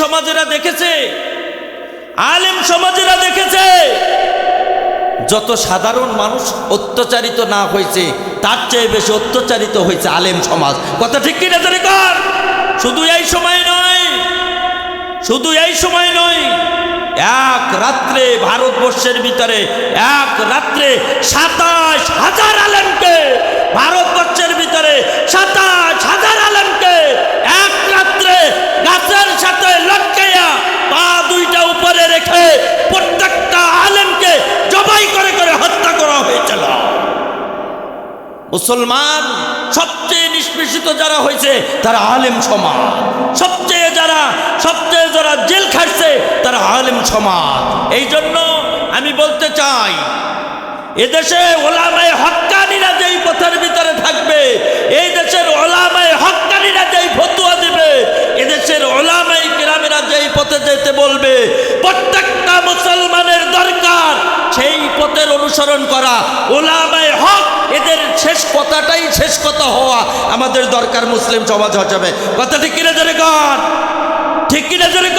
সমাজেরা দেখেছে, আলেম সমাজেরা দেখেছে, যত সাধারণ মানুষ অত্যাচারিত না হয়েছে, তার চেয়ে বেশি অত্যাচারিত হয়েছে আলেম সমাজ। কথা ঠিক কিনা জানি কর? শুধু এই সময় নয়, শুধু এই সময় নয়, এক রাত্রে ভারতবর্ষের ভিতরে, এক রাত্রে সাতাশ হাজার আলেমকে, ভারতবর্ষের ভিতরে সাতাশ হাজার আলেমকে, এক গাছের সাথে লটকাইয়া পা দুইটা উপরে রেখে প্রত্যেকটা আলেমকে জবাই করে করে হত্যা করা হয়েছিল। মুসলমান সবচেয়ে নিষ্পেষিত যারা হয়েছে, তারা আলেম সমাজ। সবচেয়ে যারা সবচেয়ে যারা জেল খাটছে, তারা আলেম সমাজ। এই জন্য আমি বলতে চাই, এদেশে ওলামায় হক্কানিরা যেই পথের ভিতরে থাকবে, এই দেশের ওলামায় হক্কানিরা যেই ফতুয়া দেবে এদেশের ওলামাই গ্রামেরা যেই পথে যেতে বলবে, প্রত্যেকটা মুসলমানের দরকার সেই পথের অনুসরণ করা। ওলামায় হক, এদের শেষ কথাটাই শেষ কথা হওয়া আমাদের দরকার, মুসলিম সমাজ হিসাবে কথা ঠিক কিনা জোরে ঠিক কিনা জোরে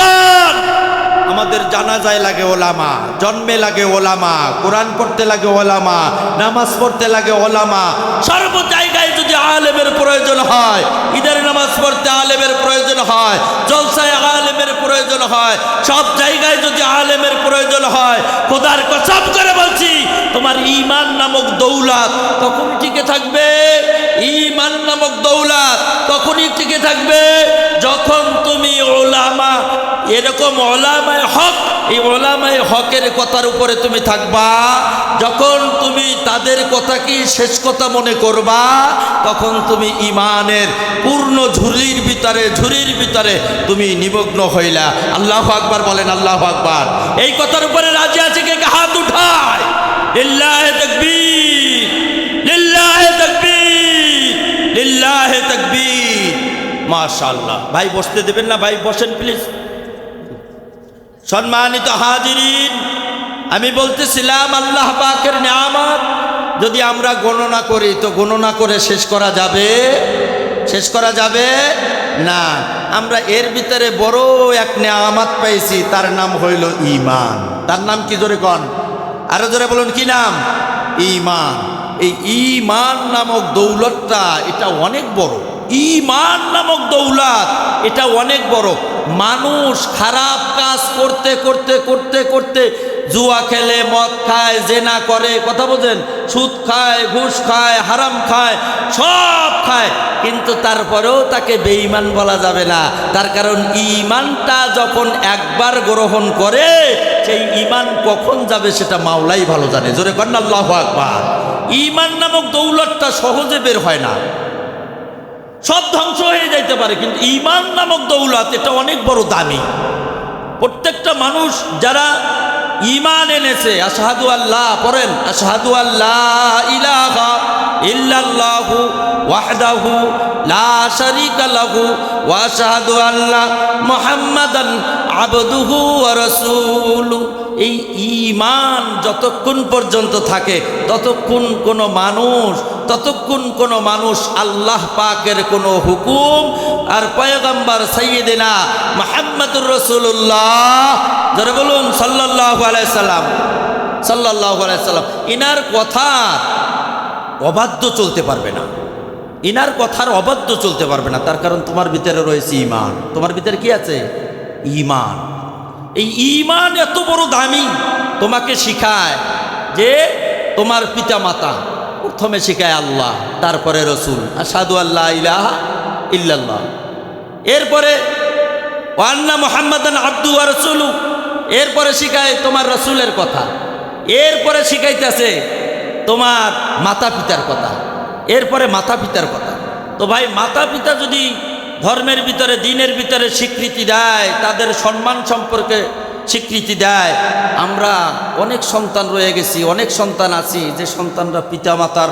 আমাদের জানাজায় লাগে ওলামা, জন্মে লাগে ওলামা, কোরআন পড়তে লাগে ওলামা, নামাজ পড়তে লাগে ওলামা, সর্ব জায়গায় যদি আলেমের প্রয়োজন হয়, ঈদের নামাজ পড়তে আলেমের প্রয়োজন হয়, জলসায় আলেমের প্রয়োজন হয়, সব জায়গায় যদি আলেমের প্রয়োজন হয়, খোদার কসম করে বলছি, তোমার ইমান নামক দৌলাত কখন টিকে থাকবে। ইমান নামক দৌলাত তখনই টিকে থাকবে যখন তুমি ওলামা, এরকম ওলামায় হক এই ওলামায় হকের কথার উপরে তুমি থাকবা, যখন তুমি তাদের কথাকেই শেষ কথা মনে করবা, তখন তুমি ইমানের পূর্ণ ঝুরির ভিতরে ঝুরির ভিতরে তুমি নিমগ্ন হইলা। আল্লাহ আকবার বলেন, আল্লাহ আকবার। এই কথার উপরে রাজি আছে কে? হাত উঠায়। মাশাআল্লাহ। ভাই, বসতে দেবেন না? ভাই, বসেন, প্লিজ। সম্মানিত হাজিরিন, আমি বলতেছিলাম, আল্লাহ পাকের নিয়ামত, যদি আমরা গণনা করি, তো গণনা করে শেষ করা যাবে? শেষ করা যাবে? না। আমরা এর ভিতরে বড় এক নিয়ামত পাইছি, তার নাম হইল ইমান তার নাম কি জোরে কন? আরও জোরে বলুন, কি নাম? ইমান এই ইমান নামক দৌলতটা এটা অনেক বড়। ইমান নামক দৌলত, এটা অনেক বড়। মানুষ খারাপ কাজ করতে করতে করতে করতে জুয়া খেলে, মদ খায়, জেনা করে, কথা বোঝেন সুদ খায়, ঘুষ খায়, হারাম খায়, সব খায়। কিন্তু তারপরেও তাকে বেঈমান বলা যাবে না। তার কারণ ইমানটা যখন একবার গ্রহণ করে, সেই ইমান কখন যাবে সেটা মাওলাই ভালো জানে। জোরে কন্যা আল্লাহ আকবার। ইমান নামক দৌলতটা সহজে বের হয় না। সব ধ্বংস হয়ে যাইতে পারে, কিন্তু ইমান নামক দৌলত এটা অনেক বড় দামি। প্রত্যেকটা মানুষ যারা ইমান এনেছে, আশাহাদু আল্লাহ, পড়েন, আশাহাদু আল্লাহ ইল্লাল্লাহু লা আবদুহু রাসূলু এই ইমান যতক্ষণ পর্যন্ত থাকে, ততক্ষণ কোনো মানুষ, ততক্ষণ কোনো মানুষ আল্লাহ পাকের কোনো হুকুম আর পয়গম্বর সৈয়দিনা মোহাম্মদুর রসুল্লাহ যারা বলুন সাল্লাহ আলাইসাল্লাম সাল্লাহ আলাইসাল্লাম ইনার কথা অবাধ্য চলতে পারবে না। ইনার কথার অবাধ্য চলতে পারবে না, তার কারণ তোমার ভিতরে রয়েছে ইমান তোমার ভিতরে কি আছে? ইমান এই ইমান এত বড় দামি, তোমাকে শিখায় যে তোমার পিতা মাতা প্রথমে শিখায় আল্লাহ, তারপরে রসুল। আসাদু আল্লাহ ইলাহা ইল্লাল্লাহ। এরপরে ওয়ান্না মোহাম্মদান আব্দু আর রসুলু এরপরে শিখায় তোমার রসুলের কথা। এরপরে শিখাইতেছে তোমার মাতা পিতার কথা। এরপরে মাতা পিতার কথা। তো ভাই মাতা পিতা যদি ধর্মের ভিতরে, দিনের ভিতরে স্বীকৃতি দেয়, তাদের সম্মান সম্পর্কে স্বীকৃতি দেয়। আমরা অনেক সন্তান রয়ে গেছি, অনেক সন্তান আছি, যে সন্তানরা পিতামাতার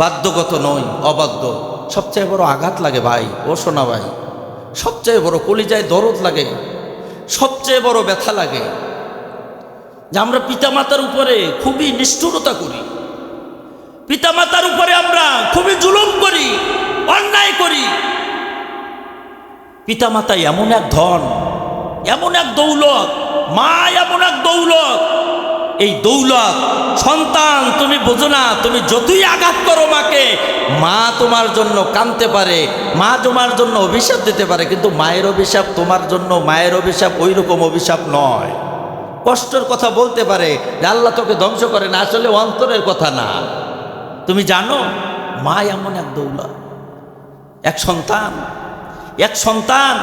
বাধ্যগত নয় অবাধ্য। সবচেয়ে বড় আঘাত লাগে ভাই, ও সোনা ভাই। সবচেয়ে বড় কলিজায় দরদ লাগে, সবচেয়ে বড় ব্যথা লাগে। যে আমরা পিতামাতার উপরে খুবই নিষ্ঠুরতা করি, পিতামাতার উপরে আমরা খুবই জুলুম করি, অন্যায় করি পিতামাতা এমন এক ধন, এমন এক দৌলত, মা এমন এক দৌলত। এই দৌলত, সন্তান, তুমি বোঝো না, তুমি যতই আঘাত করো মাকে, মা তোমার জন্য কাঁদতে পারে, মা তোমার জন্য অভিশাপ দিতে পারে, কিন্তু মায়ের অভিশাপ তোমার জন্য, মায়ের অভিশাপ ওই রকম অভিশাপ নয়। কষ্টের কথা বলতে পারে, যে আল্লাহ তোকে ধ্বংস করে না, আসলে অন্তরের কথা না। তুমি জানো, মা এমন এক দৌলত, এক সন্তান এক সন্তান,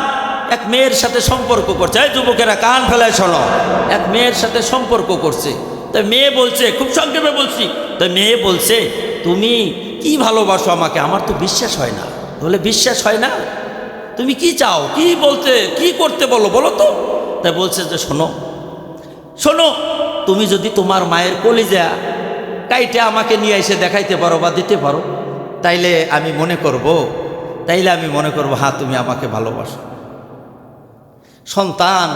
এক মেয়ের সাথে সম্পর্ক করছে। এই যুবকেরা কান ফেলায় শোনো, এক মেয়ের সাথে সম্পর্ক করছে। তাই মেয়ে বলছে, খুব সংক্ষেপে বলছি তাই মেয়ে বলছে, তুমি কি ভালোবাসো আমাকে? আমার তো বিশ্বাস হয় না। বলে, বিশ্বাস হয় না? তুমি কি চাও? কি বলতে, কি করতে বলো বলো তো? তাই বলছে যে, শোনো শোনো, তুমি যদি তোমার মায়ের কলিজা কাইটে আমাকে নিয়ে এসে দেখাইতে পারো বা দিতে পারো, তাইলে আমি মনে করব তাইলে আমি মনে করব হ্যাঁ তুমি আমাকে ভালোবাসো। সন্তান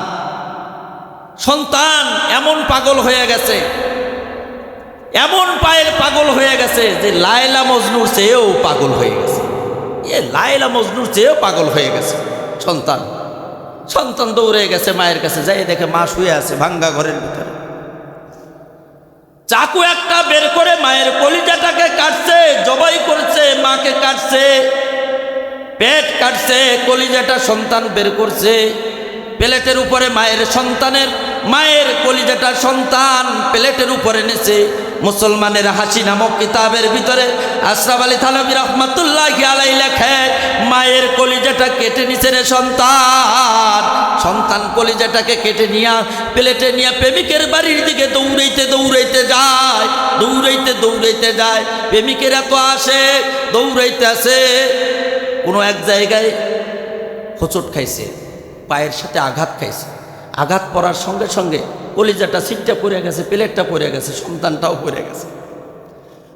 সন্তান এমন পাগল হয়ে গেছে, এমন পায়ের পাগল হয়ে গেছে যে লায়লা মজনুর চেয়েও পাগল হয়ে গেছে। এ লায়লা মজনুর চেয়েও পাগল হয়ে গেছে, সন্তান। সন্তান দৌড়ে গেছে মায়ের কাছে, যাই দেখে মা শুয়ে আছে ভাঙ্গা ঘরের ভিতরে। চাকু একটা বের করে মায়ের কলিজাটাকে কাটছে, জবাই করছে, মাকে কাটছে। পেট কাটছে, কলিজাটা সন্তান বের করছে। প্লেটের উপরে মায়ের সন্তানের, মায়ের কলিজাটা সন্তান প্লেটের উপরে নেছে। মুসলমানের হাসি নামক কিতাবের ভিতরে আশরাফ আলী থানবী রহমতুল্লাহ আলাই লেখে, মায়ের কলিজাটা কেটে নিছে রে সন্তান। সন্তান কলিজাটাকে কেটে নিয়া, প্লেটে নিয়ে প্রেমিকের বাড়ির দিকে দৌড়াইতে দৌড়াইতে যায়, দৌড়াইতে দৌড়াইতে যায়। প্রেমিকেরা তো আসে, দৌড়াইতে আসে। কোনো এক জায়গায় হোঁচট খাইছে, পায়ের সাথে আঘাত খাইছে। আঘাত পড়ার সঙ্গে সঙ্গে কলিজাটা সিটটা পড়ে গেছে, প্লেটটা পড়ে গেছে, সন্তানটাও পড়ে গেছে।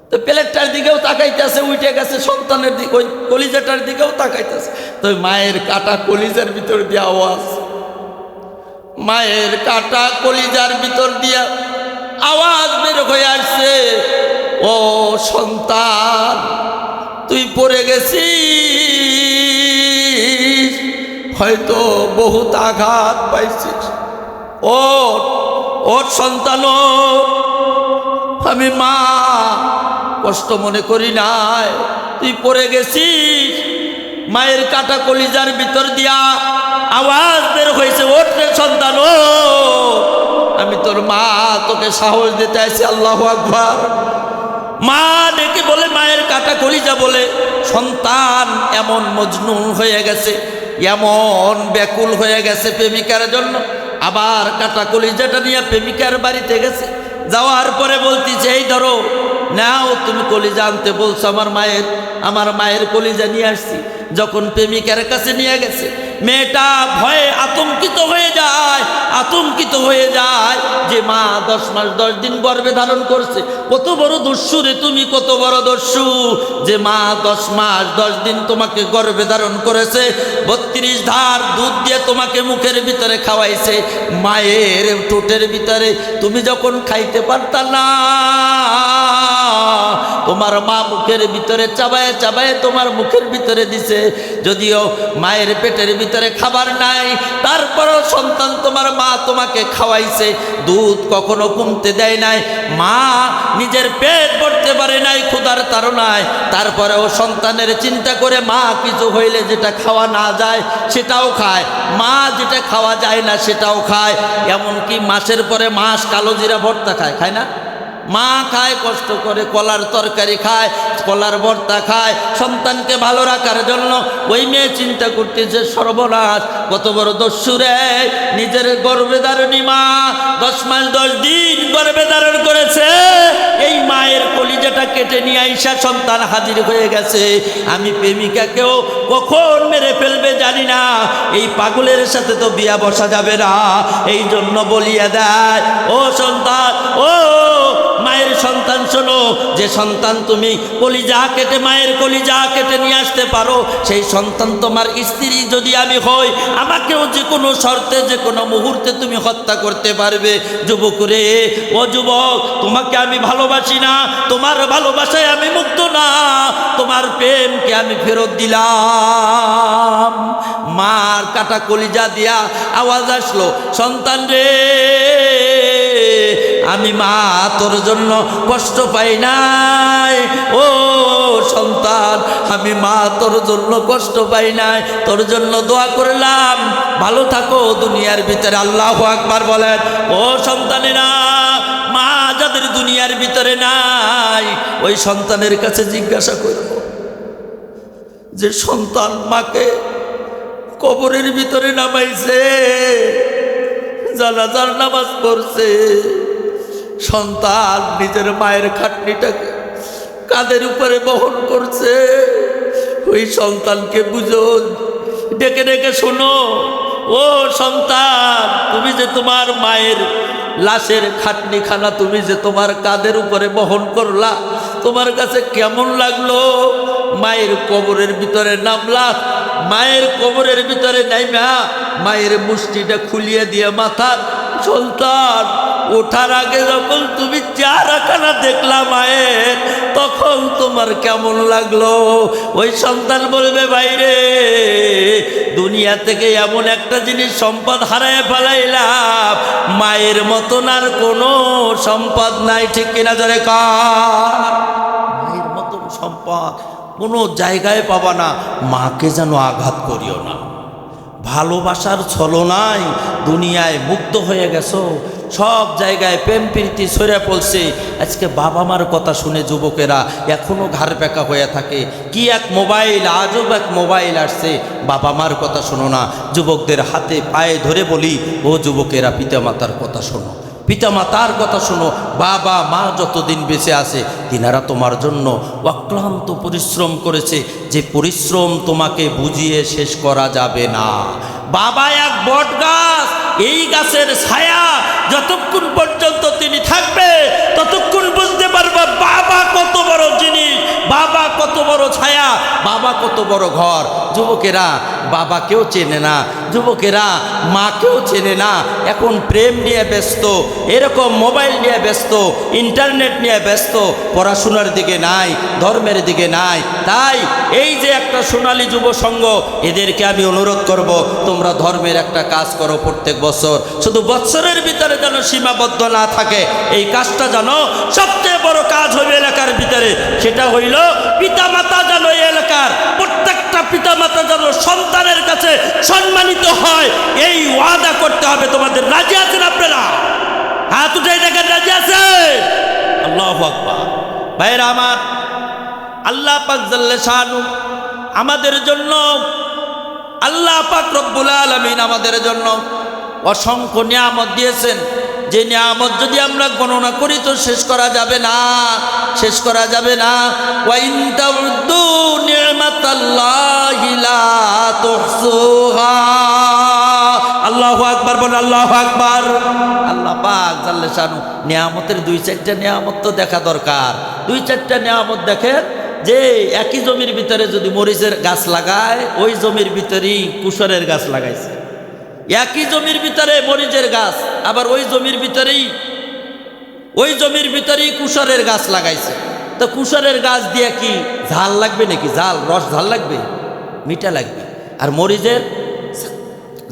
তো প্লেটটার দিকেও তাকাইতেছে, উঠে গেছে, সন্তানের দিকে, ওই কলিজাটার দিকেও তাকাইতেছে। তো মায়ের কাটা কলিজার ভিতর দিয়ে আওয়াজ। মায়ের কাটা কলিজার ভিতর দিয়া আওয়াজ বের হয়ে আসছে, ও সন্তান, তুই পড়ে গেছিস? হয়তো বহুত আঘাত পাইছিস ও ওর সন্তান আমি মা, কষ্ট মনে করি নাই। তুই পড়ে গেছিস, মায়ের কাটা কলিজার ভিতর দিয়া আওয়াজ বের হয়েছে ওঠ সন্তান আমি তোর মা, তোকে সাহস দিতে আছি আল্লাহ আকবার। মা ডেকে বলে, মায়ের কাটা কলিজা বলে, সন্তান এমন মজনুন হয়ে গেছে। এমন ব্যাকুল হয়ে গেছে প্রেমিকার জন্য। আবার কাটা যেটা নিয়ে প্রেমিকার বাড়িতে গেছে। যাওয়ার পরে বলতেছে, এই ধরো, নাও তুমি কলিজা আনতে বলছো আমার মায়ের আমার মায়ের কলিজা নিয়ে আসছি। যখন প্রেমিকার কাছে নিয়ে গেছে মেয়েটা ভয়ে আতঙ্কিত হয়ে যায়, আতঙ্কিত হয়ে যায় যে মা দশ মাস দশ দিন গর্ভে ধারণ করছে। কত বড় দস্যু রে তুমি, কত বড় দস্যু। যে মা দশ মাস দশ দিন তোমাকে গর্ভে ধারণ করেছে, বত্রিশ ধার দুধ দিয়ে তোমাকে মুখের ভিতরে খাওয়াইছে, মায়ের ঠোঁটের ভিতরে তুমি যখন খাইতে পারতা না তোমার মা মুখের ভিতরে চাবায় চাবায় তোমার মুখের ভিতরে দিছে। যদিও মায়ের পেটের ভিতরে খাবার নাই, তারপরও সন্তান তোমার মা তোমাকে খাওয়াইছে। দুধ কখনো কমতে দেয় নাই। মা নিজের পেট ভরতে পারে নাই, ক্ষুধার তাড়নায় তারপরেও সন্তানের চিন্তা করে মা কিছু হইলে যেটা খাওয়া না যায়, সেটাও খায়। মা যেটা খাওয়া যায় না, সেটাও খায়। এমনকি মাসের পরে মাস কালো জিরা ভর্তা খায়। খায় না? মা খায়, কষ্ট করে কলার তরকারি খায়, কলার ভর্তা খায়, সন্তানকে ভালো রাখার জন্য ওই মেয়ে চিন্তা করতেছে, সর্বনাশ, কত বড় দস্যুরে নিজের গর্ভে ধারণী মা, দশ মাস, দশ দিন গর্ভে ধারণ করেছে, এই মায়ের কলিজাটা কেটে নিয়ে আইসা সন্তান হাজির হয়ে গেছে। আমি প্রেমিকাকেও কখন মেরে ফেলবে জানি না, এই পাগলের সাথে তো বিয়া বসা যাবে না এই জন্য বলিয়া দেয়, ও সন্তান, ও শোনো, যে সন্তান তুমি কলিজা কেটে, মায়ের কলিজা কেটে নিয়ে আসতে পারো, সেই সন্তান তোমার স্ত্রী যদি আমি হই, আমাকেও যে কোনো শর্তে, যে কোনো মুহূর্তে তুমি হত্যা করতে পারবে। যুবক রে, ও যুবক, তোমাকে আমি ভালোবাসি না, তোমার ভালোবাসায় আমি মুক্ত না, তোমার প্রেমকে আমি ফেরত দিলাম। মার কাটা কলিজা দিয়া আওয়াজ আসলো, সন্তান রে আমি মা তোর জন্য কষ্ট পাই নাই। ও সন্তান, আমি মা তোর জন্য কষ্ট পাই নাই। তোর জন্য দোয়া করলাম। ভালো থাকো দুনিয়ার ভিতরে, আল্লাহ আকবার বলেন। ও সন্তানেরা, মা যাদের দুনিয়ার ভিতরে নাই, ওই সন্তানের কাছে জিজ্ঞাসা করব যে সন্তান মাকে কবরের ভিতরে নামাইছে, জানাজার নামাজ পড়ছে। সন্তান নিজের মায়ের খাটনিটাকে কাদের উপরে বহন করছে। ওই সন্তানকে বুঝো, ডেকে ডেকে শোনো, ও সন্তান, তুমি যে তোমার মায়ের লাশের খাটনিখানা, তুমি যে তোমার কাদের উপরে বহন করলা, তোমার কাছে কেমন লাগল? মায়ের কবরের ভিতরে নামলা, মায়ের কবরের ভিতরে নাইমা, মায়ের মুষ্টিটা খুলিয়ে দিয়ে মাথা সন্তান ওঠার আগে যখন তুমি চেহারাখানা দেখলা মায়ের, তখন তোমার কেমন লাগল? ওই সন্তান বলবে, বাইরে, দুনিয়া থেকে এমন একটা জিনিস সম্পদ হারায় ফেলাইলাম। মায়ের মতন আর কোনো সম্পদ নাই, ঠিক কিনা ধরে মায়ের মতন সম্পদ কোনো জায়গায় পাবা না। মাকে যেন আঘাত করিও না। ভালোবাসার ছলনায় দুনিয়ায় মুক্ত হয়ে গেছো। সব জায়গায় প্রেম প্রীতি সরে পড়ছে। আজকে বাবা মার কথা শুনে যুবকেরা এখনও ঘাড় পেকা হয়ে থাকে। কি এক মোবাইল, আজব এক মোবাইল আসছে। বাবা মার কথা শোনো না, যুবকদের হাতে পায়ে ধরে বলি, ও যুবকেরা, পিতামাতার কথা শোনো। পিতামাতার কথা শোনো। বাবা, মা যতদিন বেঁচে আছে, তিনারা তোমার জন্য অক্লান্ত পরিশ্রম করেছে। যে পরিশ্রম তোমাকে বুঝিয়ে শেষ করা যাবে না। বাবা, এক বট গাছ, এই গাছের ছায়া যতক্ষণ পর্যন্ত তিনি থাকবে, ততক্ষণ বুঝতে পারবে বাবা কত বড় জিনিস। বাবা কত বড় ছায়া, বাবা কত বড় ঘর। যুবকেরা, বাবাকেও চেনে না। যুবকেরা, মাকেও চেনে না। এখন প্রেম নিয়ে ব্যস্ত, এরকম মোবাইল নিয়ে ব্যস্ত, ইন্টারনেট নিয়ে ব্যস্ত, পড়াশোনার দিকে নাই, ধর্মের দিকে নাই। তাই এই যে একটা সোনালী যুব সংঘ, এদেরকে আমি অনুরোধ করব, তোমরা ধর্মের একটা কাজ করো প্রত্যেক বছর। শুধু বছরের ভিতরে যেন সীমাবদ্ধ না থাকে, এই কাজটা যেন সবচেয়ে বড় কাজ ভিতরে সেটা হইল পিতামাতা যেন এলাকার প্রত্যেকটা পিতামাতা যেন সন্তানের কাছে সম্মানিত হয়, এই ওয়াদা করতে হবে তোমাদের। রাজি আছেন আপনারা? হাত উঠে দেখেন, রাজি আছে আল্লাহ ভাইরা আমার, আল্লাহ পাক জাল্লে আমাদের জন্য, আল্লাহ পাক রব্বুল আলমিন আমাদের জন্য অসংখ্য নিয়ামত দিয়েছেন। যে নিয়ামত যদি আমরা গণনা করি তো শেষ করা যাবে না, শেষ করা যাবে না। আল্লাহু আকবার বল আল্লাহু আকবার। আল্লাহ পাক জাল্লে শানু নিয়ামতের দুই চারটা নিয়ামত তো দেখা দরকার। দুই চারটা নিয়ামত দেখেন যে একই জমির ভিতরে যদি মরিচের গাছ লাগায়, ওই জমির ভিতরেই কুশরের গাছ লাগাইছে। একই জমির ভিতরে মরিচের গাছ, আবার ওই জমির ভিতরেই, ওই জমির ভিতরেই কুশরের গাছ লাগাইছে। তো কুশরের গাছ দিয়ে কি ঝাল লাগবে নাকি? ঝাল, রস ঝাল লাগবে? মিঠা লাগবে। আর মরিচের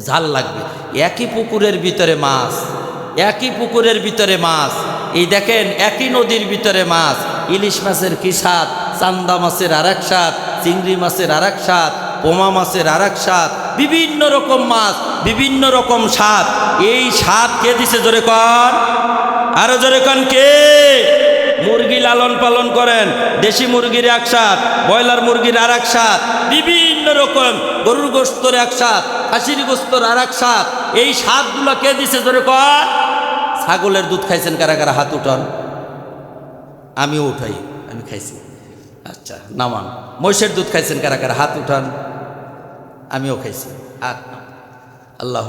ঝাল লাগবে। একই পুকুরের ভিতরে মাছ, একই পুকুরের ভিতরে মাছ। এই দেখেন, একই নদীর ভিতরে মাছ। ইলিশ মাছের কি স্বাদ? চান্দা মাছের আর এক স্বাদ, চিংড়ি মাছের আর এক স্বাদ, পোমা মাছের আর এক স্বাদ। বিভিন্ন রকম মাছ, বিভিন্ন রকম স্বাদ এই স্বাদ কে দিছে জোরে কন? আরও জোরে কন কে? মুরগি লালন পালন করেন, দেশি মুরগির এক স্বাদ ব্রয়লার মুরগির আর এক স্বাদ বিভিন্ন রকম গরুর গোস্তর এক স্বাদ খাসির গোস্তর আর এক স্বাদ এই স্বাদগুলো কে দিছে ধরে কর ছাগলের দুধ খাইছেন কারা কারা? হাত উঠান। আমিও উঠাই, আমি খাইছি। আচ্ছা নামান। মহিষের দুধ খাইছেন কারা কারা? হাত উঠান। আমিও খাইছি। হাত আল্লাহ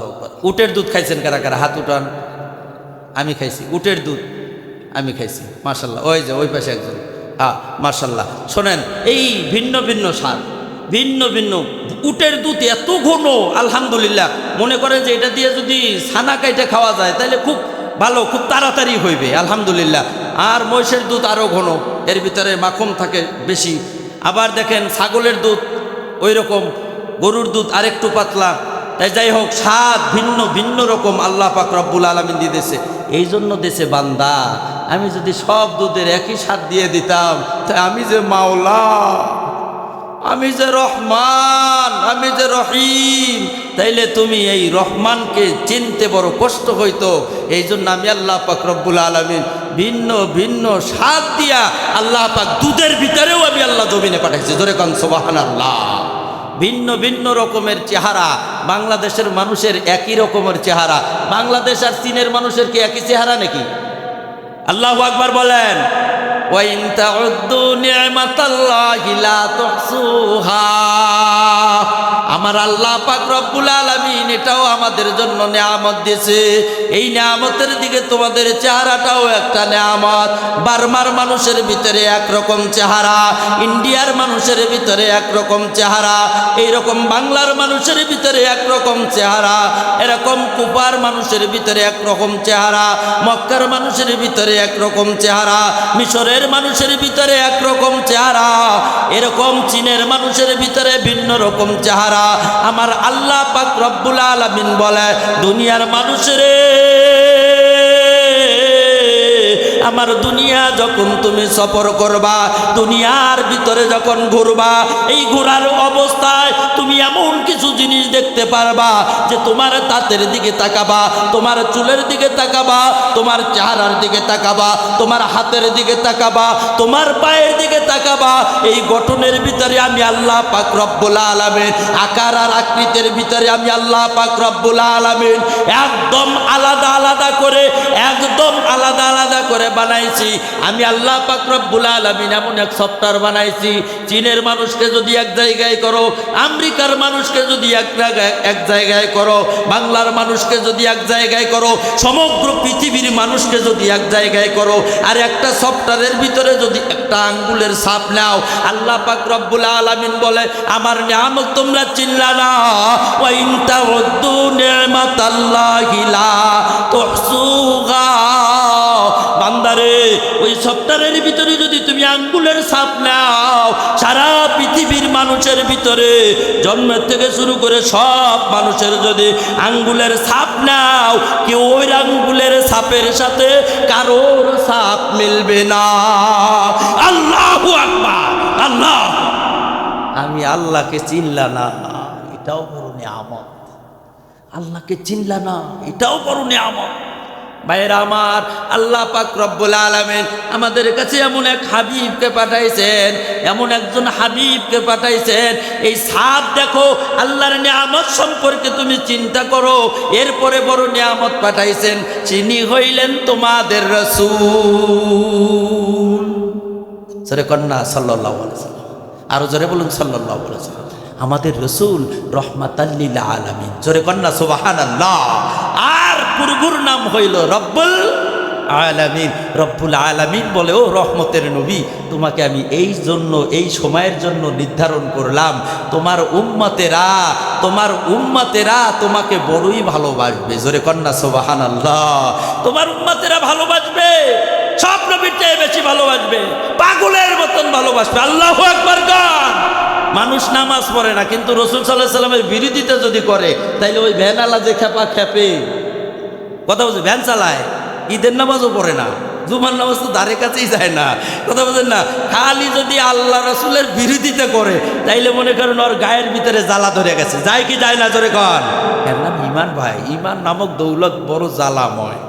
উটের দুধ খাইছেন কারা কারা? হাত উঠান। আমি খাইছি। উটের দুধ। আমি খাইছি। মার্শাল্লাহ ওই যে, ওই পাশে একজন। হ্যাঁ মার্শাল্লাহ শোনেন, এই ভিন্ন ভিন্ন স্বাদ, ভিন্ন ভিন্ন। উটের দুধ এত ঘন, আলহামদুলিল্লাহ। মনে করেন যে এটা দিয়ে যদি ছানা কাইটে খাওয়া যায় তাহলে খুব ভালো, খুব তাড়াতাড়ি হইবে, আলহামদুলিল্লাহ। আর মহিষের দুধ আরও ঘন, এর ভিতরে মাখন থাকে বেশি। আবার দেখেন, ছাগলের দুধ ওই রকম গরুর দুধ আরেকটু পাতলা। তাই যাই হোক, স্বাদ ভিন্ন ভিন্ন রকম আল্লাহ পাক রব্বুল আলমিন দিয়ে দিয়েছে। এই জন্য দেশে বান্দা, আমি যদি সব দুধের একই স্বাদ দিয়ে দিতাম, তাই আমি যে মাওলা, আমি যে রহমান, আমি যে রহিম, তাইলে তুমি এই রহমানকে চিনতে বড় কষ্ট হইতো। এই জন্য আমি আল্লাহ পাক রব্বুল আলমিন ভিন্ন ভিন্ন স্বাদ দিয়া আল্লাহ পাক দুধের ভিতরেও আমি আল্লাহ জমিনে পাঠাইছি। জোরে কান সোবাহান আল্লাহ ভিন্ন ভিন্ন রকমের চেহারা। বাংলাদেশের মানুষের একই রকমের চেহারা। বাংলাদেশ আর চীনের মানুষের কি একই চেহারা নাকি? আল্লাহ আকবর বলেন ওয়াইন্তা উদ্দু নি'মাতাল্লাহি লা তুহসুহা। আমার আল্লাহ পাক রব্বুল আলামিন এটাও আমাদের জন্য নেয়ামত দিয়েছে। এই নেয়ামতের দিকে তোমাদের চেহারাটাও একটা নেয়ামত। বার্মার মানুষের ভিতরে একরকম চেহারা, ইন্ডিয়ার মানুষের ভিতরে একরকম চেহারা, এইরকম বাংলার মানুষের ভিতরে একরকম চেহারা, এরকম কুপার মানুষের ভিতরে একরকম চেহারা, মক্কার মানুষের ভিতরে একরকম চেহারা, মিশরের মানুষের ভিতরে একরকম চেহারা, এরকম চীনের মানুষের ভিতরে ভিন্ন রকম চেহারা আমার আল্লাহ পাক রব্বুল আলামিন বলে দুনিয়ার মানুষের আমার দুনিয়া যখন তুমি সফর করবা, দুনিয়ার ভিতরে যখন ঘুরবা, এই ঘোরার অবস্থায় তুমি এমন কিছু জিনিস দেখতে পারবা যে তোমার তাঁতের দিকে তাকাবা, তোমার চুলের দিকে তাকাবা, তোমার চেহারার দিকে তাকাবা, তোমার হাতের দিকে তাকাবা, তোমার পায়ের দিকে তাকাবা। এই গঠনের ভিতরে আমি আল্লাহ পাক রব্বুল আলামিন, আকার আর আকৃতির ভিতরে আমি আল্লাহ পাক রব্বুল আলামিন, একদম আলাদা আলাদা করে, একদম আলাদা আলাদা করে বানাইছি। আমি আল্লাহ পাক রব্বুল আলামিন এমন এক সফটওয়্যার বানাইছি, চীনের মানুষকে যদি এক জায়গায় করো, আমেরিকার মানুষকে যদি এক জায়গায় এক জায়গায় করো, বাংলার মানুষকে যদি এক জায়গায় করো, সমগ্র পৃথিবীর মানুষকে যদি এক জায়গায় করো, আর একটা সফটওয়্যারের ভিতরে যদি একটা আঙ্গুলের সাপ নাও, আল্লাহ পাক রব্বুল আলামিন বলে, আমার নিয়ামত তোমরা চিনলা না। ওয়াইন তাউদ্দু নি'মাতাল্লাহি লা তুহসুহা বান্দারে সপ্তাহের ভিতরে যদি তুমি আঙ্গুলের ছাপ নাও, সারা পৃথিবীর মানুষের ভিতরে, জন্মের থেকে শুরু করে সব মানুষের যদি আঙ্গুলের ছাপ নাও, কেউ ওই আঙ্গুলের ছাপের সাথে কারোর ছাপ মিলবে না। আল্লাহ আল্লাহ আমি আল্লাহকে চিনলা না, এটাও বড় নিয়ামত। আল্লাহকে চিনলা না, এটাও বড় নিয়ামত। ভাইয়েরা আমার, আল্লাহ পাক রব্বুল আলমেন আমাদের কাছে এমন এক হাবিবকে পাঠাইছেন, এমন একজন হাবিবকে পাঠাইছেন। এই সাপ দেখো, আল্লাহর নিয়ামত সম্পর্কে তুমি চিন্তা করো, এরপরে বড় নিয়ামত পাঠাইছেন, চিনি হইলেন তোমাদের রসুল। সরে কন্যা সাল্লাহ আরও জোরে বলুন সাল্লাহ আমাদের রসুল রহমাতাল্লিল আলামিন। জোরে কন্যা সুবাহান আর পূর্বুর নাম হইল রব্বুল আলামিন। রব্বুল আলামিন বলে, ও রহমতের নবী, তোমাকে আমি এই জন্য, এই সময়ের জন্য নির্ধারণ করলাম। তোমার উম্মতেরা তোমার উম্মতেরা তোমাকে বড়ই ভালোবাসবে। জোরে কন্যা সোবাহান আল্লাহ তোমার উম্মতেরা ভালোবাসবে, সব নবীর চেয়ে বেশি ভালোবাসবে, পাগলের মতন ভালোবাসবে। আল্লাহ একবার গান। মানুষ নামাজ পড়ে না, কিন্তু রসুল সাল্লাহ সাল্লামের বিরোধিতা যদি করে, তাইলে ওই ভ্যান আলা যে খেপা খেপে কথা বলছে, ভ্যান চালায়, ঈদের নামাজও পড়ে না, জুমার নামাজ তো দ্বারের কাছেই যায় না। কথা বলছেন না, খালি যদি আল্লাহ রসুলের বিরোধিতা করে, তাইলে মনে করেন ওর গায়ের ভিতরে জ্বালা ধরে গেছে। যায় কি যায় না জোরে কন? এর নাম ইমান ভাই, ইমান নামক দৌলত বড় জ্বালাময়।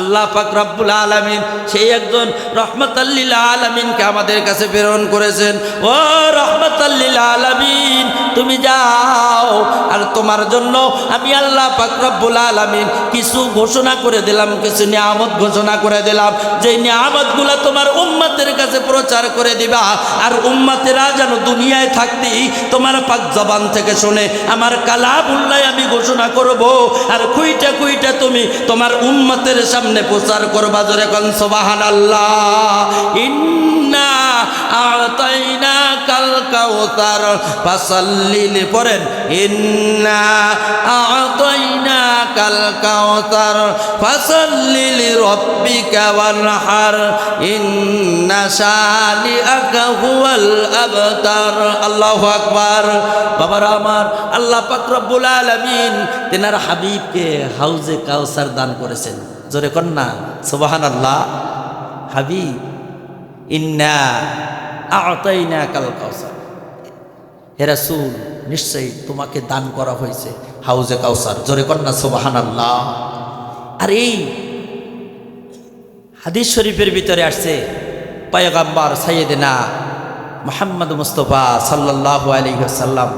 আল্লাহ পাক রব্বুল আলমিন সেই একজন রহমতাল্লিল আলমিনকে আমাদের কাছে প্রেরণ করেছেন। ও রহমতাল্লিল আলমিন, তুমি যাও, আর তোমার জন্য আমি আল্লাহ পাক রব্বুল আলমিন কিছু ঘোষণা করে দিলাম, কিছু নিয়ামত ঘোষণা করে দিলাম। যে নিয়ামতগুলো তোমার উম্মতের কাছে প্রচার করে দিবা, আর উম্মতেরা যেন দুনিয়ায় থাকতেই তোমার পাক জবান থেকে শুনে, আমার কালাবুল্লাহ আমি ঘোষণা করব, আর কুইটা কুইটা তুমি তোমার উম্মতের সামনে সামনে প্রচার করবা জোরে কন সোবাহান আল্লাহ আল্লাহু তেনার হাবিবকে হাউজে কাউসার দান করেছেন। জোরে কর না। সুবহানাল্লাহ। হাবিব, ইন্না আতাইনা কাল কাউসার। হে রাসূল, নিশ্চয়ই তোমাকে দান করা হয়েছে হাউজে কাউসার। জোরে কর না, সুবহানাল্লাহ। আর এই হাদিস শরীফের ভিতরে আসছে, পয়গাম্বার সাইয়েদেনা মোহাম্মদ মুস্তফা সাল্লাহ আলহিহাসাল্লাম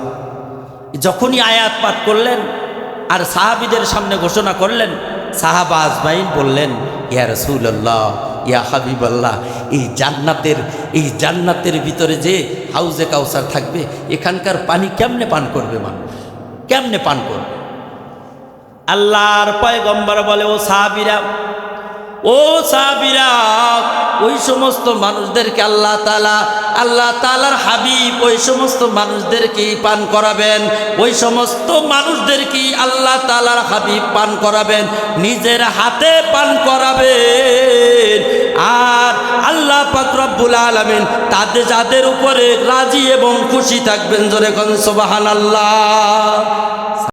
যখনই আয়াত পাঠ করলেন আর সাহাবিদের সামনে ঘোষণা করলেন সাহাবা আজমাইন বললেন, ইয়া রসুল্লাহ ইয়া হাবিবাল্লাহ, এই জান্নাতের এই জান্নাতের ভিতরে যে হাউজে কাউসার থাকবে, এখানকার পানি কেমনে পান করবে মানুষ? কেমনে পান করবে? আল্লাহর পয়গম্বর বলে, ও সাহাবিরা ও সাহাবিরা ওই সমস্ত মানুষদেরকে আল্লাহ তালা আল্লাহ তালার হাবিব ওই সমস্ত মানুষদেরকে পান করাবেন। ওই সমস্ত মানুষদেরকে আল্লাহ তালার হাবিব পান করাবেন। নিজের হাতে পান করাবেন। আর আল্লাহ পাকরব্বুল আলমিন তাদের, যাদের উপরে রাজি এবং খুশি থাকবেন, জোরে কন সোবাহান আল্লাহ